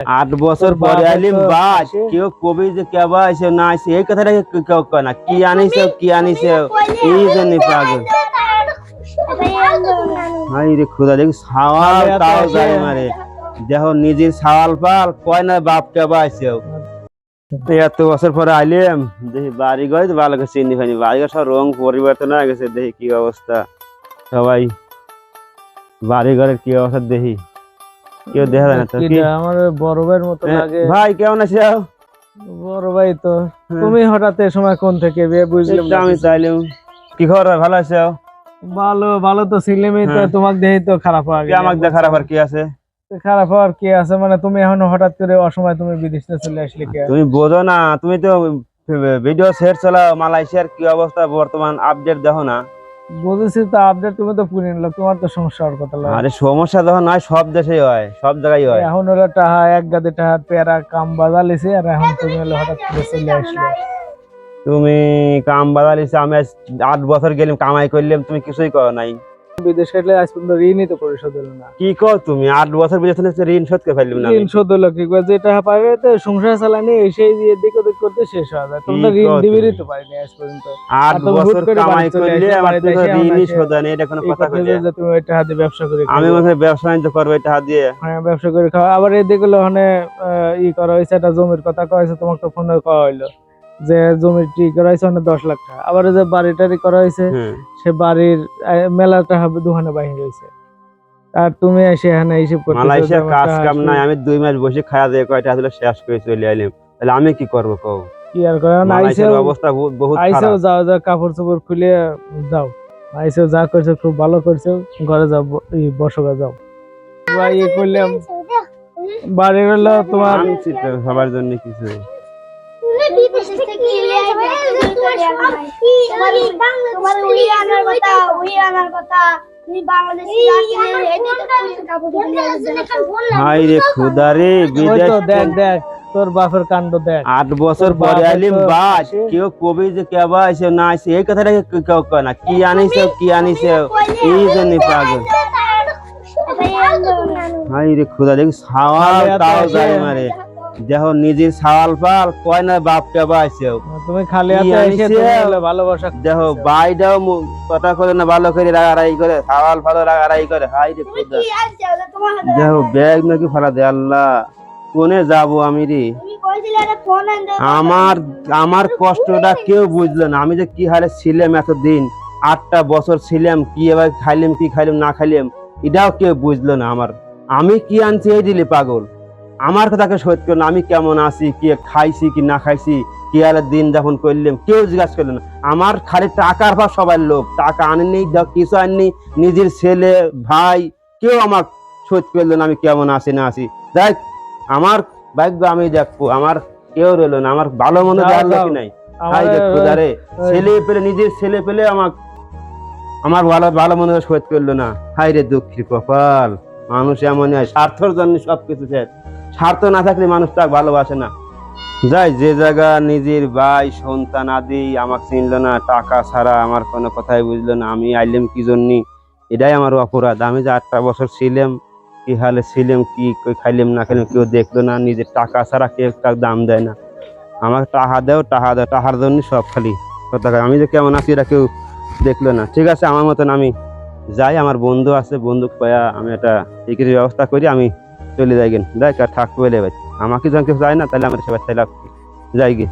আট বছর পরে আইলিম বাস কেউ কবি যে কেবা আইসে না আইসে এই কথাটা কেউ কয় না? কি আনিছে কি আনিছে? এই জন্য পাগল। হাই রে খুদা দেখি সাওয়াল তাও। যাই মারে দেখো নিজের সাওয়াল পাল কয় না বাপ কেবা আইসে তো এত বছর পরে আইলাম দেখি বাড়ি ঘর তো ভালো করে চিনি হয়নি বাড়ি সব রং পরিবর্তন হয়ে গেছে দেখি কি অবস্থা। সবাই বাড়ি ঘরের কি অবস্থা দেখি। কেউ দেখা যায় না তো কি? আমার বড় ভাইয়ের মতো লাগে। ভাই কেমন আছো? বড় ভাই তো। তুমি হঠাৎ এই সময় কোন থেকে বিয়ে বুঝলাম না। আমি চাইলাম কি খবর ভালো আছো? ভালো ভালো তো ছিলামই তো হ্যাঁ। তোমাকে দেখি তো খারাপ হওয়া আমাকে দেখার আবার কি আছে? খারাপ হওয়ার কি আছে? মানে তুমি এখন হঠাৎ করে অসময় তুমি বিদেশে চলে আসলে কে? তুমি বোঝো না তুমি তো ভিডিও শেয়ার চালাও মালয়েশিয়ার কি অবস্থা বর্তমান আপডেট দেখো না। বুঝেছি তো আপডেট তুমি তো পুরিন লোক তোমার তো সমস্যা হওয়ার কথা লাগে আরে সমস্যা যখন হয় সব দেশেই হয় সব জায়গায় হয়। এখন হলো টাহা এক গাদে টাহা পেয়ারা কাম বাজালিছে আর এখন তুমি হলো হঠাৎ করে চলে আসলে। তুমি কাম বাজালিছে আমি আজ আট বছর গেলাম কামাই করলাম তুমি কিছুই করো নাই। বিদেশে গেলে আজ পর্যন্ত ঋণই তো পরিশোধ হলো না। কি কর তুমি? আট বছর বিদেশে ঋণ শোধ করে ফেললাম না ঋণ শোধ হলো কি? করে যে টাকা পাবে তো সংসার চালানি সেই দিয়ে দিক ওদিক করতে শেষ হয়ে। যায় তোমরা ঋণ কও তো পারিনি আজ পর্যন্ত। আট বছর কামাই করলে আমার তো ঋণই শোধ হয় না, এটা কোনো কথা কইলে যে তুমি টাকা দিয়ে ব্যবসা করে আমি। মনে ব্যবসা বাণিজ্য করব এটা হাত দিয়ে। হ্যাঁ ব্যবসা করে খাওয়া আবার এই ওখানে আহ, ই করা হয়েছে একটা জমির কথা করা হয়েছে তোমাকে তো ফোনে করা হইল। যে জমির টি করা হয়েছে অনেক দশ লাখ টাকা। আবার যে বাড়ি টাড়ি করা হয়েছে সে বাড়ির আহ, মেলা টাকা দোকানে বাহির হয়েছে। আর তুমি এসে এখানে হিসেব করতেছো মালয়েশিয়া কাজ কাম নাই আমি দুই মাস বসে খাওয়া দিয়ে কয়টা আসলে শেষ করে চলে আইলাম। তাহলে আমি কি করব কও? কি আর করে? আইসেও মালয়েশিয়ার অবস্থা বহুত বহুত আইসেও খারাপ। যাও যাও কাপড় চোপড় খুলে যাও। আইসেও যা করছ খুব ভালো করছ ঘরে যাও ব- এই বসকা যাও। ভাই ইয়ে করলাম। বাড়ি হলো তোমার সবার জন্য কিছু। হাই রে খুদা রে ওই বিদেশ তো দেখ দেখ তোর বাপের কাণ্ড দেখ আট বছর তোর পরে বাপের আইলিম তো বাস আসে। কেউ কবি যে কেবা আইসে না আইসে এই কথাটা কেউ কেউ কয় না কি আনিছে কি আনিছে এই জন্য পাগল হাই রে খুদা দেখি সাওয়াল তাহলে এত তাও আসে। যাই মারে দেখো নিজের সাওয়াল পাল কয় না বাপ কেবা আইসে তুমি খালি হাতে এসে ভালোবাসা দেখো বাইটাও কথা করে না ভালো করে রাগারাই করে সাওয়াল ভালো রাগারাই করে হাই রে খুদা। দেখো ব্যাগ নাকি ফালা দে আল্লাহ। কোনে যাব আমি রে? আমার আমার কষ্টটা কেউ বুঝলো না। আমি যে কি হারে ছিলাম এতদিন আটটা বছর ছিলাম কি এবার খাইলাম কি খাইলাম না খাইলাম এটাও কেউ বুঝলো না আমার। আমি কি আনছি এই দিলি পাগল? আমার কথাকে সত্য করল আমি কেমন আছি কি খাইছি কি না খাইছি কি হারে দিন যাপন করলাম কেউ জিজ্ঞাসা করল না। আমার খালি টাকার ভাব সবাই লোক টাকা আনেনি কিছু আননি নিজের ছেলে ভাই কেউ আমার শোধ করল আমি কেমন আছি না আছি। দেখ আমার ভাগ্য আমি দেখব। আমার কেউ রইল না। আমার ভালো মনে। লোকই নাই। ছেলে পেলে নিজের ছেলে পেলে আমার আমার ভালো ভালো মনে শোধ করল না। হাই রে দুঃখী কপাল। মানুষ এমন হয় স্বার্থর জন্য সবকিছু শেষ। স্বার্থ না থাকলে মানুষ তাকে ভালোবাসে না। যাই, যে জায়গা নিজের ভাই, সন্তান আদি আমাকে চিনলো না, টাকা ছাড়া আমার কোনো কথাই বুঝলো না, আমি আইলাম কি জন্যে? এটাই আমার অপরাধ। আমি যে আটটা বছর ছিলাম, কি হালে ছিলাম, কি খাইলাম না খাইলাম, কেউ দেখল না, নিজের টাকা ছাড়া কেউ তার দাম দেয় না। আমাকে টাকা দেও, টাকা দাও, টাকার জন্য সব খালি। আমি যে কেমন আছি এটা কেউ দেখল না। ঠিক আছে, আমার মতন আমি যাই, আমার বন্ধু আছে বন্ধু কয়া আমি একটা টিকিটের ব্যবস্থা করি, আমি চলে যাই গেন দেখ আর থাকবে আমাকে যখন কেউ যায় না, তাহলে আমার সবাই চাইলাম যাই গে